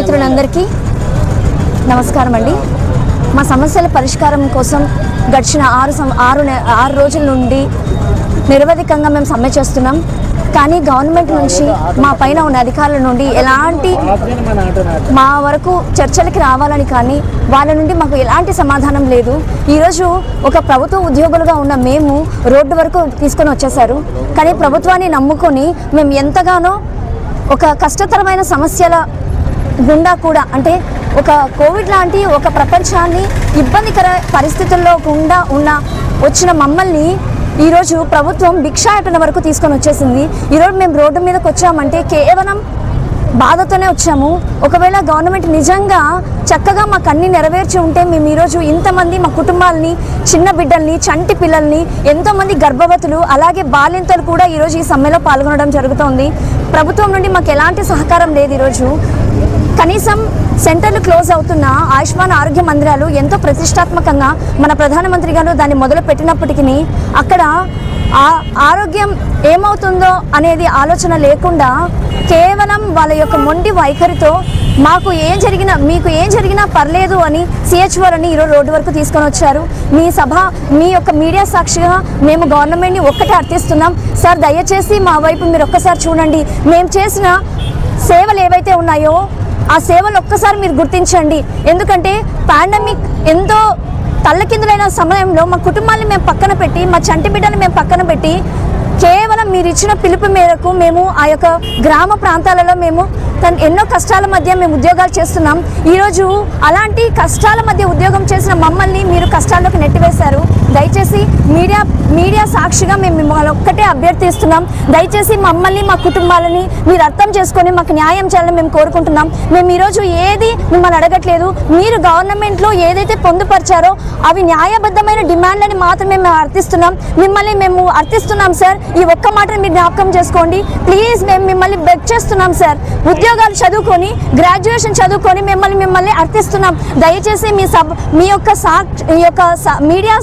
మిత్రులందరికీ నమస్కారం అండి మా సమస్యల పరిష్కారం కోసం గడిచిన ఆరు సం ఆరు ఆరు రోజుల నుండి నిరవధికంగా మేము సమ్మె చేస్తున్నాం. కానీ గవర్నమెంట్ నుంచి మా పైన ఉన్న అధికారుల నుండి ఎలాంటి మా వరకు చర్చలకి రావాలని కానీ వాళ్ళ నుండి మాకు ఎలాంటి సమాధానం లేదు. ఈరోజు ఒక ప్రభుత్వ ఉద్యోగులుగా ఉన్న మేము రోడ్డు వరకు తీసుకొని వచ్చేసారు కానీ ప్రభుత్వాన్ని నమ్ముకొని మేము ఎంతగానో ఒక కష్టతరమైన సమస్యల గుండా కూడా అంటే ఒక కోవిడ్ లాంటి ఒక ప్రపంచాన్ని ఇబ్బందికర పరిస్థితుల్లో గుండా ఉన్న వచ్చిన మమ్మల్ని ఈరోజు ప్రభుత్వం భిక్షాటన వరకు తీసుకొని వచ్చేసింది. ఈరోజు మేము రోడ్డు మీదకి వచ్చామంటే కేవలం బాధతోనే వచ్చాము. ఒకవేళ గవర్నమెంట్ నిజంగా చక్కగా మాకు అన్ని నెరవేర్చి ఉంటే మేము ఈరోజు ఇంతమంది మా కుటుంబాలని చిన్న బిడ్డల్ని చంటి పిల్లల్ని ఎంతోమంది గర్భవతులు అలాగే బాలింతలు కూడా ఈరోజు ఈ సమ్మెలో పాల్గొనడం జరుగుతోంది. ప్రభుత్వం నుండి మాకు ఎలాంటి సహకారం లేదు ఈరోజు. కనీసం సెంటర్లు క్లోజ్ అవుతున్న ఆయుష్మాన్ ఆరోగ్య మందిరాలు ఎంతో ప్రతిష్టాత్మకంగా మన ప్రధానమంత్రి గారు దాన్ని మొదలు పెట్టినప్పటికీ అక్కడ ఆరోగ్యం ఏమవుతుందో అనేది ఆలోచన లేకుండా కేవలం వాళ్ళ యొక్క మొండి వైఖరితో మాకు ఏం జరిగినా మీకు ఏం జరిగినా పర్లేదు అని సిహెచ్ఓలని ఈరోజు రోడ్డు వరకు తీసుకొని వచ్చారు. మీ సభ మీ యొక్క మీడియా సాక్షిగా మేము గవర్నమెంట్ని ఒక్కటే అర్థిస్తున్నాం. సార్ దయచేసి మా వైపు మీరు ఒక్కసారి చూడండి. మేము చేసిన సేవలు ఏవైతే ఉన్నాయో ఆ సేవలు ఒక్కసారి మీరు గుర్తించండి. ఎందుకంటే పాండమిక్ ఎంతో తల్లకిందులైన సమయంలో మా కుటుంబాన్ని మేము పక్కన పెట్టి మా చంటి బిడ్డను మేము పక్కన పెట్టి కేవలం మీరు ఇచ్చిన పిలుపు మేరకు మేము ఆ యొక్క గ్రామ ప్రాంతాలలో మేము తన ఎన్నో కష్టాల మధ్య మేము ఉద్యోగాలు చేస్తున్నాం. ఈరోజు అలాంటి కష్టాల మధ్య ఉద్యోగం చేసిన మమ్మల్ని మీరు కష్టాల్లోకి నెట్టివేశారు. దయచేసి మీడియా మీడియా సాక్షిగా మేము మిమ్మల్ని ఒక్కటే అభ్యర్థిస్తున్నాం. దయచేసి మమ్మల్ని మా కుటుంబాలని మీరు అర్థం చేసుకొని మాకు న్యాయం చేయాలని మేము కోరుకుంటున్నాం. మేము ఈరోజు ఏది మిమ్మల్ని అడగట్లేదు. మీరు గవర్నమెంట్లో ఏదైతే పొందుపరిచారో అవి న్యాయబద్ధమైన డిమాండ్లని మాత్రమే మేము అర్థిస్తున్నాం. మిమ్మల్ని మేము అర్థిస్తున్నాం సార్. ఈ ఒక్క మాటని మీరు జ్ఞాపకం చేసుకోండి. ప్లీజ్ మేము మిమ్మల్ని బెగ్ చేస్తున్నాం సార్. ఉద్యోగాలు చదువుకొని గ్రాడ్యుయేషన్ చదువుకొని మిమ్మల్ని మిమ్మల్ని అర్థిస్తున్నాం. దయచేసి మీ సబ్ మీ యొక్క సాక్షి ఈ యొక్క సా- మీడియా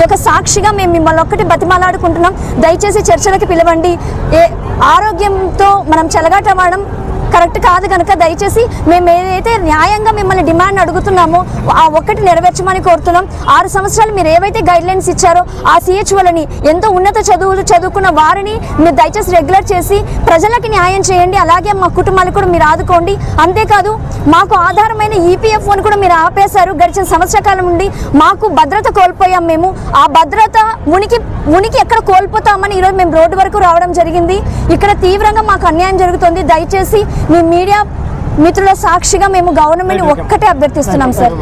యొక్క సాక్షిగా మేము మిమ్మల్ని ఒక్కటి బతిమాలాడుకుంటున్నాం. దయచేసి చర్చలకు పిలవండి. ఏ ఆరోగ్యంతో మనం చెలగాటమాడడం కరెక్ట్ కాదు కనుక దయచేసి మేము ఏదైతే న్యాయంగా మిమ్మల్ని డిమాండ్ అడుగుతున్నామో ఆ ఒక్కటి నెరవేర్చమని కోరుతున్నాం. ఆరు సంవత్సరాలు మీరు ఏవైతే గైడ్ లైన్స్ ఇచ్చారో ఆ సిహెచ్ఓలని ఎంతో ఉన్నత చదువులు చదువుకున్న వారిని మీరు దయచేసి రెగ్యులర్ చేసి ప్రజలకి న్యాయం చేయండి. అలాగే మా కుటుంబాలకు కూడా మీరు ఆదుకోండి. అంతేకాదు మాకు ఆధారమైన ఈపీఎఫ్ఓని కూడా మీరు ఆపేశారు. గడిచిన సంవత్సర కాలం నుండి మాకు భద్రత కోల్పోయాం మేము. ఆ భద్రత ఉనికి ఉనికి ఎక్కడ కోల్పోతామని ఈరోజు మేము రోడ్డు వరకు రావడం జరిగింది. ఇక్కడ తీవ్రంగా మాకు అన్యాయం జరుగుతుంది. దయచేసి మీ మీడియా మిత్రుల సాక్షిగా మేము గవర్నమెంట్ ఒక్కటే అభ్యర్థిస్తున్నాం సార్